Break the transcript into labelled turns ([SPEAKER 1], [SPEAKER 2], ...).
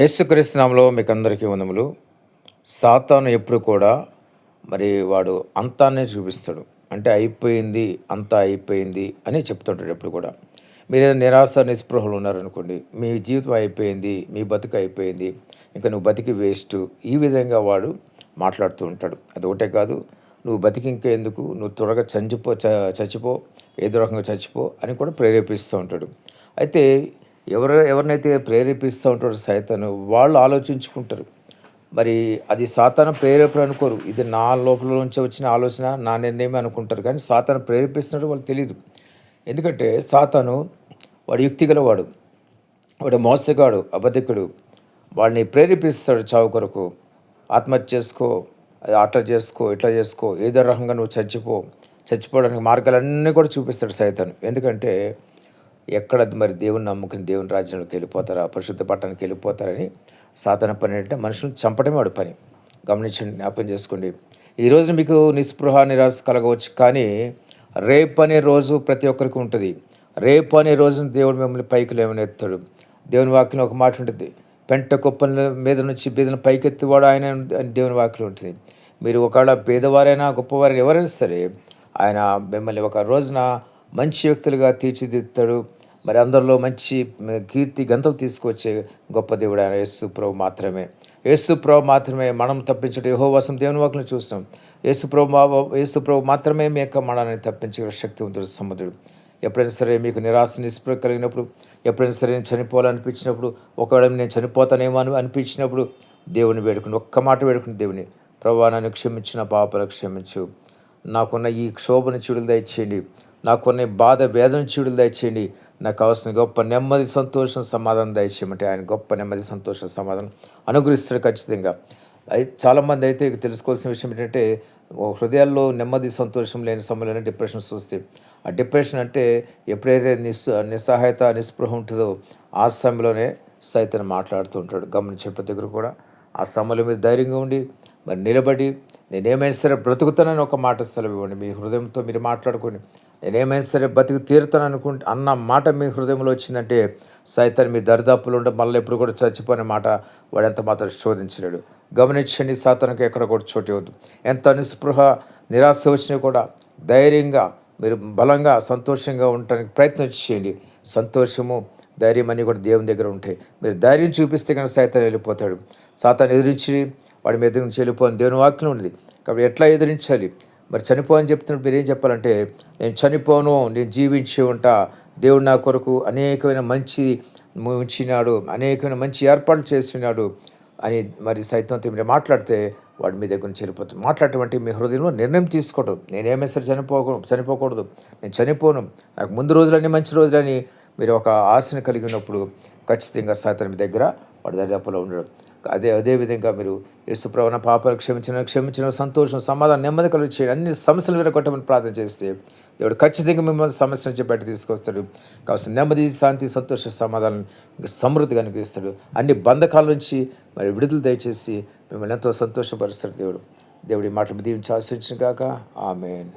[SPEAKER 1] యేసుక్రీస్తునామలో మీకు అందరికీ వందములు. సాతాను ఎప్పుడు కూడా మరి వాడు అంతానే చూపిస్తాడు. అంటే అయిపోయింది అంతా అయిపోయింది అని చెప్తుంటాడు ఎప్పుడు కూడా. మీరు ఏదైనా నిరాశ నిస్పృహలు ఉన్నారనుకోండి మీ జీవితం అయిపోయింది మీ బతుకు అయిపోయింది ఇంకా నువ్వు బతికి వేస్ట్ ఈ విధంగా వాడు మాట్లాడుతూ ఉంటాడు. అది ఒకటే కాదు నువ్వు బతికి ఇంకా ఎందుకు? నువ్వు త్వరగా చంచిపో చ- చచ్చిపో ఏదో రకంగా చచ్చిపో అని కూడా ప్రేరేపిస్తూ ఉంటాడు. అయితే ఎవరు ఎవరినైతే ప్రేరేపిస్తూ ఉంటాడో సైతాను వాళ్ళు ఆలోచించుకుంటారు. మరి అది సాతాను ప్రేరేపణ అనుకోరు. ఇది నా లోపల నుంచి వచ్చిన ఆలోచన నా నిర్ణయం అనుకుంటారు. కానీ సాతాను ప్రేరేపిస్తున్నట్టు వాళ్ళు తెలియదు ఎందుకంటే సాతాను వాడు యుక్తి గలవాడు వాడు మోసగాడు అబద్ధికుడు. వాళ్ళని ప్రేరేపిస్తాడు చావు కొరకు. ఆత్మహత్య చేసుకో అది అట్లా చేసుకో ఇట్లా చేసుకో ఏదో రకంగా నువ్వు చచ్చిపో చచ్చిపోవడానికి మార్గాలన్నీ కూడా చూపిస్తాడు సైతాను. ఎందుకంటే ఎక్కడ మరి దేవుని నమ్ముకుని దేవుని రాజ్యంలోకి వెళ్ళిపోతారా? పరిశుద్ధ పట్టణానికి వెళ్ళిపోతారని సాధన పని అంటే మనుషులను చంపడమే వాడు పని. గమనించండి జ్ఞాపకం చేసుకోండి. ఈ మీకు నిస్పృహ నిరాశ కలగవచ్చు కానీ రేపు అనే రోజు ప్రతి ఒక్కరికి ఉంటుంది. రేపు అనే రోజున దేవుడు మిమ్మల్ని పైకి లేవనెత్తాడు. దేవుని వాక్యం ఒక మాట ఉంటుంది. పెంట కుప్పల మీద నుంచి బీదను పైకెత్తివాడు ఆయన అని దేవుని వాక్యం ఉంటుంది. మీరు ఒకవేళ పేదవారైనా గొప్పవారైనా ఎవరైనా సరే ఆయన మిమ్మల్ని ఒక రోజున మంచి వ్యక్తులుగా తీర్చిదిద్దుతాడు. మరి అందరిలో మంచి కీర్తి గంతలు తీసుకొచ్చే గొప్ప దేవుడు ఆయన యేసుప్రభు మాత్రమే. యేసుప్రభు మాత్రమే మనం తప్పించడం యహోవాసం దేవుని వాకులను చూస్తాం. యేసుప్రభు యేసుప్రభు మాత్రమే మీ యొక్క మనాన్ని తప్పించగల శక్తివంతుడు సముద్రుడు ఎప్పుడైనా సరే మీకు నిరాశ నిస్పృహ కలిగినప్పుడు ఎప్పుడైనా సరే నేను చనిపోవాలనిపించినప్పుడు ఒకవేళ నేను చనిపోతానేమో అని అనిపించినప్పుడు దేవుని వేడుకుని ఒక్క మాట వేడుకుని దేవుని ప్రభా నన్ను క్షమించిన పాపలు క్షమించు. నాకున్న ఈ క్షోభను చీడులు దయచేయండి. నాకున్న కొన్ని బాధ వేదన చీడులు దయచేయండి. నాకు కావాల్సిన గొప్ప నెమ్మది సంతోషం సమాధానం దయచేయమంటే ఆయన గొప్ప నెమ్మది సంతోషం సమాధానం అనుగ్రహిస్తాడు ఖచ్చితంగా. అయితే చాలామంది అయితే తెలుసుకోవాల్సిన విషయం ఏంటంటే హృదయాల్లో నెమ్మది సంతోషం లేని సమయంలోనే డిప్రెషన్ వస్తాయి ఆ డిప్రెషన్ అంటే ఎప్పుడైతే నిస్ నిస్సహాయత నిస్పృహ ఉంటుందో ఆ సమయంలోనే సైతం మాట్లాడుతూ ఉంటాడు. గమనించే ప్రతి కూడా. ఆ సమయంలో మీరు ధైర్యంగా ఉండి మరి నిలబడి నేనేమైనా సరే బ్రతుకుతానని ఒక మాట సెలవు ఇవ్వండి. మీ హృదయంతో మీరు మాట్లాడుకోండి. నేనేమైనా సరే బతికి తీరుతాను అనుకుంటే అన్న మాట మీ హృదయంలో వచ్చిందంటే సైతం మీ దరిదాపులు ఉండే మళ్ళీ ఎప్పుడు కూడా చచ్చిపోయిన మాట వాడు ఎంత మాత్రం శోధించలేడు. గమనించండి సాతనకు ఎక్కడ కూడా చోటు ఇవ్వద్దు. ఎంత నిస్పృహ నిరాశ వచ్చినా కూడా ధైర్యంగా మీరు బలంగా సంతోషంగా ఉండటానికి ప్రయత్నం చేయండి. సంతోషము ధైర్యం అన్నీ కూడా దేవుని దగ్గర ఉంటాయి. మీరు ధైర్యం చూపిస్తే కనుక సైతం వెళ్ళిపోతాడు. సాతాన్ని ఎదిరించి వాడి మీద నుంచి వెళ్ళిపోని. దేవుని వాక్యం ఉంది కాబట్టి ఎట్లా ఎదిరించాలి? మరి చనిపోవని చెప్తున్నప్పుడు మీరు ఏం చెప్పాలంటే నేను చనిపోను నేను జీవించి ఉంటా. దేవుడు నా కొరకు అనేకమైన మంచి ఉంచినాడు అనేకమైన మంచి ఏర్పాట్లు చేస్తున్నాడు అని మరి సైతంతో మీరు మాట్లాడితే వాడి మీ దగ్గర నుంచి వెళ్ళిపోతుంది. మాట్లాడటం అంటే మీ హృదయంలో నిర్ణయం తీసుకోవడం నేనేమైనా సరే చనిపోకూడదు చనిపోకూడదు. నేను చనిపోను. నాకు ముందు రోజులన్నీ మంచి రోజులని మీరు ఒక ఆశను కలిగి ఉన్నప్పుడు ఖచ్చితంగా సైతం మీ దగ్గర వాడి దరిదాపులో ఉండడం. అదే అదే విధంగా మీరు యేసుప్రవణ పాపాలు క్షమించిన క్షమించిన సంతోషం సమాధానం నెమ్మది కలిగి చేయడం. అన్ని సమస్యలు విరగొట్టమని ప్రార్థన చేస్తే దేవుడు ఖచ్చితంగా మిమ్మల్ని సమస్య నుంచి బయట తీసుకొస్తాడు. కావాల్సిన నెమ్మది శాంతి సంతోష సమాధానం సమృద్ధిగా అనుగ్రహిస్తాడు. అన్ని బంధకాల నుంచి మరి విడుదల దయచేసి మిమ్మల్ని ఎంతో సంతోషపరుస్తాడు దేవుడు. దేవుడి మాటలు దీవించి ఆశించిన కాక ఆమెన్.